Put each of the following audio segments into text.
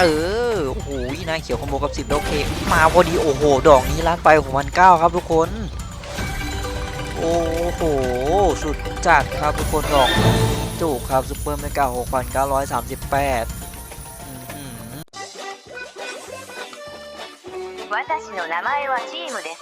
เออ โอ้โหนาเขียวคอมโบกับ 10โอเค มาพอดี โอ้โห ดอกนี้ล้านไปของพันเก้าครับทุกคน โอ้โห สุดจัดครับทุกคนดอกนี้จุกครับซุปเปอร์เมกา6,938อื้อหือ 私の名前はチームです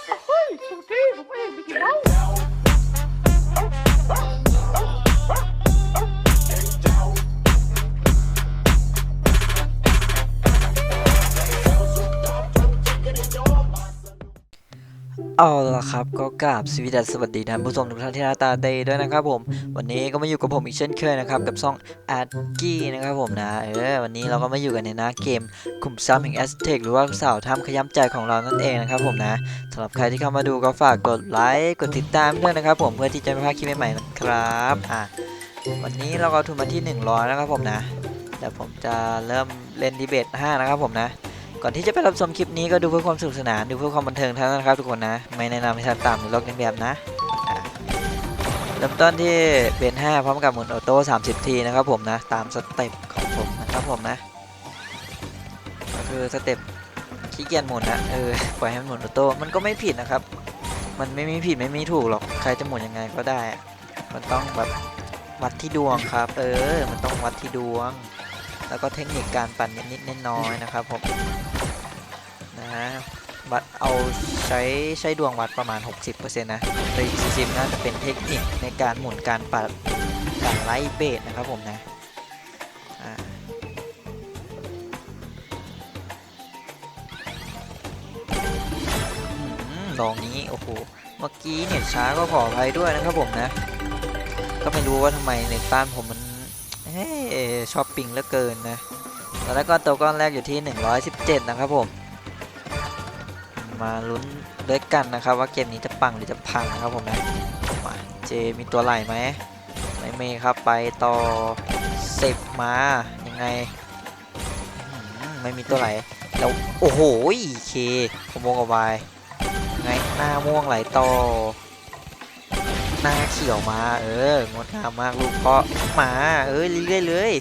เอาละครับก็กราบสวีดัสสวัสดีท่านผู้ชมทุกท่านที่น่าตาเตด้วยนะครับผมวันนี้ก็มาอยู่กับผมอีกเช่นเคยนะครับกับซ่องแอดกี้นะครับผมนะเออวันนี้เราก็มาอยู่กันในหน้าเกมขุมทรัพย์แห่งแอสเทคหรือว่าสาวถ้ำขย้ำใจของเรานั่นเองนะครับผมนะสำหรับใครที่เข้ามาดูก็ฝากกดไลค์กดติดตามด้วยนะครับผมเพื่อที่จะไม่พลาดคลิปใหม่ๆนะครับอะวันนี้เราก็ทุนมาที่100นะครับผมนะเดี๋ยวผมจะเริ่มเล่นดีเบต5นะครับผมนะ ก่อนที่จะไปรับชมคลิปนี้ก็ดูเพื่อความสนุกสนานดูเพื่อความบันเทิงเท่านั้นครับทุกคนนะ ไม่แนะนำให้ทำตามหรือลอกเลียนแบบนะอะเริ่มต้นที่เบน5พร้อมกับหมุนออโต้30 ทีนะครับผมนะ ตามสเต็ปของผมนะครับผมนะก็คือสเต็ปขี้เกียจหมุนนะเออปล่อยให้มันหมุนออโต้มันก็ไม่ผิดนะครับ มันไม่มีผิดไม่มีถูกหรอกใครจะหมุนยังไงก็ได้ มันต้องแบบวัดที่ดวงครับ เออ มันต้องวัดที่ดวง แล้วก็เทคนิคการปั่นนิดๆน้อยๆนะครับผมนะฮะวัดเอาใช้ใช้ดวงวัดประมาณ 60%นะโดย40น่าจะเป็นเทคนิคในการหมุนการปัดการไล่เบสนะครับผมนะอ่าอืมดอกนี้ โอ้โห เมื่อกี้เน็ตช้าก็ขออภัยด้วยนะครับผมนะ ก็ไม่รู้ว่าทำไมเน็ตบ้านผมมัน เฮ้ชอบปิงเหลือเกินนะแล้วก็ตัวก้อนแรกอยู่ที่ 117 นะครับผม มาลุ้นด้วยกันนะครับว่าเกมนี้จะปังหรือจะพังนะครับผมนะมาเจมีตัวไหลไหมไม่มีครับไปต่อเซฟมายังไงไม่มีตัวไหลแล้วโอ้โหเคขโมงกับวายยังไงหน้าม่วงไหลต่อ หน้าเขียวมา เอองดงามมากลูกเพาะมาเอ้ยเรื่อยๆเลย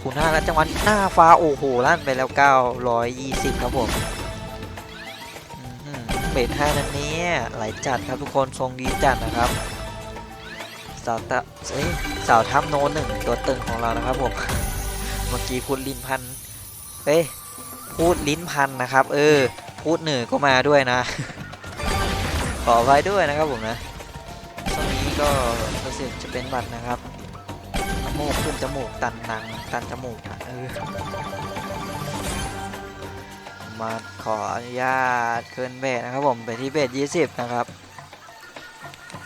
คูณห้าแล้วจังหวะหน้าฟ้าโอ้โหลั่นไปแล้ว 920 ครับผมเบสห้านั้นนี่ยไหลจัดครับทุกคนทรงดีจัดนะครับสาวตะเอ้ยสาวทับโนหนึ่งตัวตึงของเรานะครับผมเมื่อกี้พูดลิ้นพันเอ้ยพูดลิ้นพันนะครับ เออพูดหนึ่งก็มาด้วยนะขอไว้ด้วยนะครับผมนะ ก็รู้สึกจะเป็นหวัดนะครับน้ำมูกขึ้นจมูกตันหนังตันจมูกอะเออมาขออนุญาตเคินเบสนะครับผมไปที่เบส20นะครับ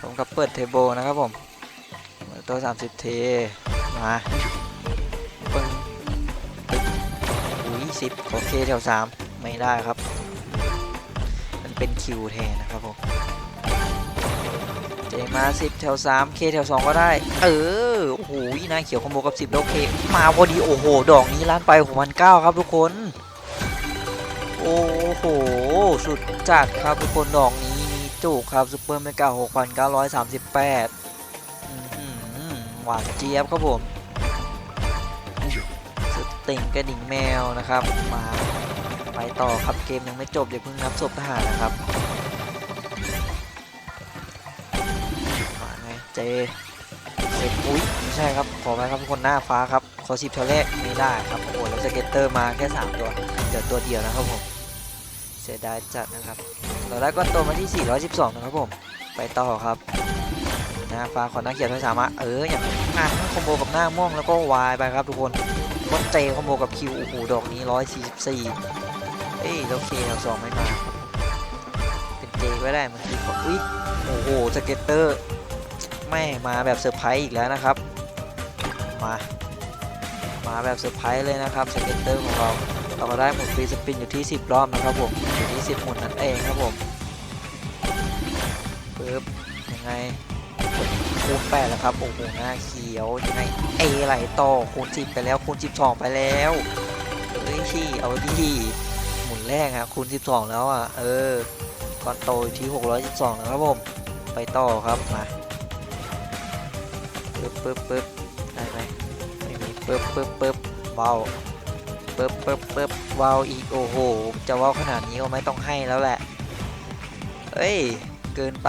ผมกับเปิดเทโบนะครับผมเปิดตัว30เทมาปึ้งอุ้ยสิบโอเคแถว3ไม่ได้ครับ มันเป็นคิวแทนนะครับผม เจมา10แถว3เคแถว2ก็ได้ เออโอ้โหนาเขียวคอมโบกับ 10 แล้วเคมาพอดีโอ้โห ดอกนี้ล้านไปของพันเก้าครับทุกคน โอ้โห สุดจัดครับทุกคนดอกนี้มีจุกครับซุปเปอร์เมกา6,938อื้อหือหวานเจี๊ยบครับผมสุดติ่งกระดิ่งแมวนะครับมาไปต่อครับเกมยังไม่จบอย่าเพิ่งนับศพทหารนะครับ เจเสร็จอุ้ยไม่ใช่ครับ ขอไปครับทุกคนหน้าฟ้าครับขอสิบเท่าแรกไม่ได้ครับโอ้โหแล้วสเก็ตเตอร์มาแค่3ตัวเดี๋ยวตัวเดียวนะครับผมเสียดายจัดนะครับเราได้ก้อนโตมาที่ 412 นะครับผม ไปต่อครับหน้าฟ้าขอหน้าเขียวทั้งสามารถเอออย่างอะคอมโบกับหน้าม่วงแล้วก็วายไปครับทุกคนก้อนเจคอมโบกับคิวโอ้โหดอกนี้ 144 เอ้ยแล้วเคแถวสองไม่มาเป็นเจก็ได้เมื่อกี้อุ้ยโอ้โหสเก็ตเตอร์ ไม่มาแบบเซอร์ไพรส์อีกแล้วนะครับ มา มาแบบเซอร์ไพรส์เลยนะครับสเก็ตเตอร์ของเราเราก็ได้หมุนฟรีสปินอยู่ที่ 10 รอบนะครับผมอยู่ที่ 10 หมุนนั่นเองครับผมปึ๊บยังไงคูณ8แล้วครับโอ้โหหน้าเขียวยังไงเอไหลต่อคูณ10ไปแล้วคูณ12ไปแล้วเฮ้ยที่เอาดีหมุนแรกอะคูณ12แล้วอะเออก่อนโตอยู่ที่612นะครับผมไปต่อครับมา ปึ๊บปึ๊บปึ๊บได้ไหมไม่มีปึ๊บปึ๊บปึ๊บเบาเปิบเปิบเปิบว้าวอีกโอ้โห จะว้าวขนาดนี้ก็ไม่ต้องให้แล้วแหละ เอ้ย เกินไป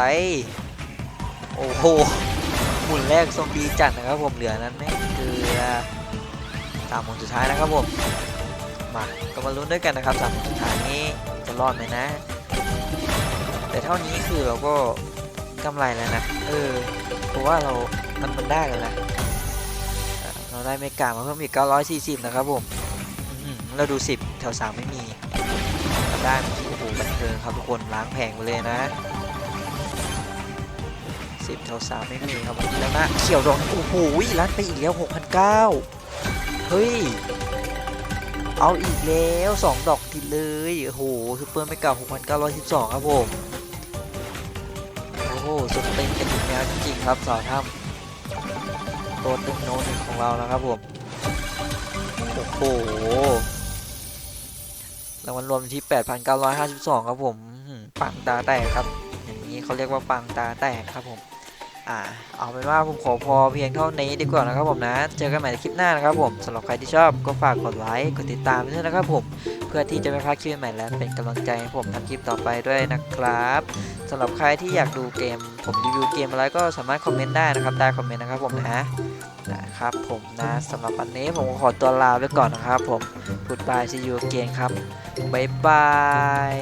โอ้โห หมุนแรกทรงดีจัดนะครับผม เหลือนั้นไม่เกลือสามหมุนสุดท้ายนะครับผม มา ก็มาลุ้นด้วยกันนะครับสามหมุนสุดท้ายนี้จะรอดไหมนะ แต่เท่านี้คือเราก็กำไรแล้วนะ เออ เพราะว่าเรา มันมันได้แล้วนะเราได้เมกามาเพิ่มอีก 940 นะครับผมเราดู 10 แถว 3 ไม่มีทำได้เมื่อกี้โอ้โหบันเทิงครับทุกคนล้างแผงไปเลยนะ10แถว3ไม่มีครับวันนี้แล้วนะเขียวดองโอ้โหรัดไปอีกแล้ว 6,900 เฮ้ย เอาอีกแล้ว 2 ดอกติดเลย โอ้โหซูเปอร์เมกา6,912 ครับผม สุดติงกันอีกแล้วจริงๆครับสาวถ้ำตัวตึงโนหนึ่งของเรานะครับผม โอ้โหรางวัลรวมที่ 8,952 ครับผมอื้อหือปังตาแตกครับ อย่างนี้เขาเรียกว่าปังตาแตกครับผม อ่าเอาเป็นว่าผมขอพอเพียงเท่านี้ดีกว่านะครับผมนะ เจอกันใหม่ในคลิปหน้านะครับผมสำหรับใครที่ชอบก็ฝากกดไลค์กดติดตามด้วยนะครับผมเพื่อที่จะไม่พลาดคลิปใหม่และเป็นกำลังใจให้ผมทำคลิปต่อไปด้วยนะครับสำหรับใครที่อยากดูเกม ผมรีวิวเกมอะไรก็สามารถคอมเมนต์ได้นะครับใต้คอมเมนต์นะครับผมนะนะครับผมนะสำหรับวันนี้ผมขอตัวลาไปก่อนนะครับผม Goodbye see you again ครับบ๊ายบาย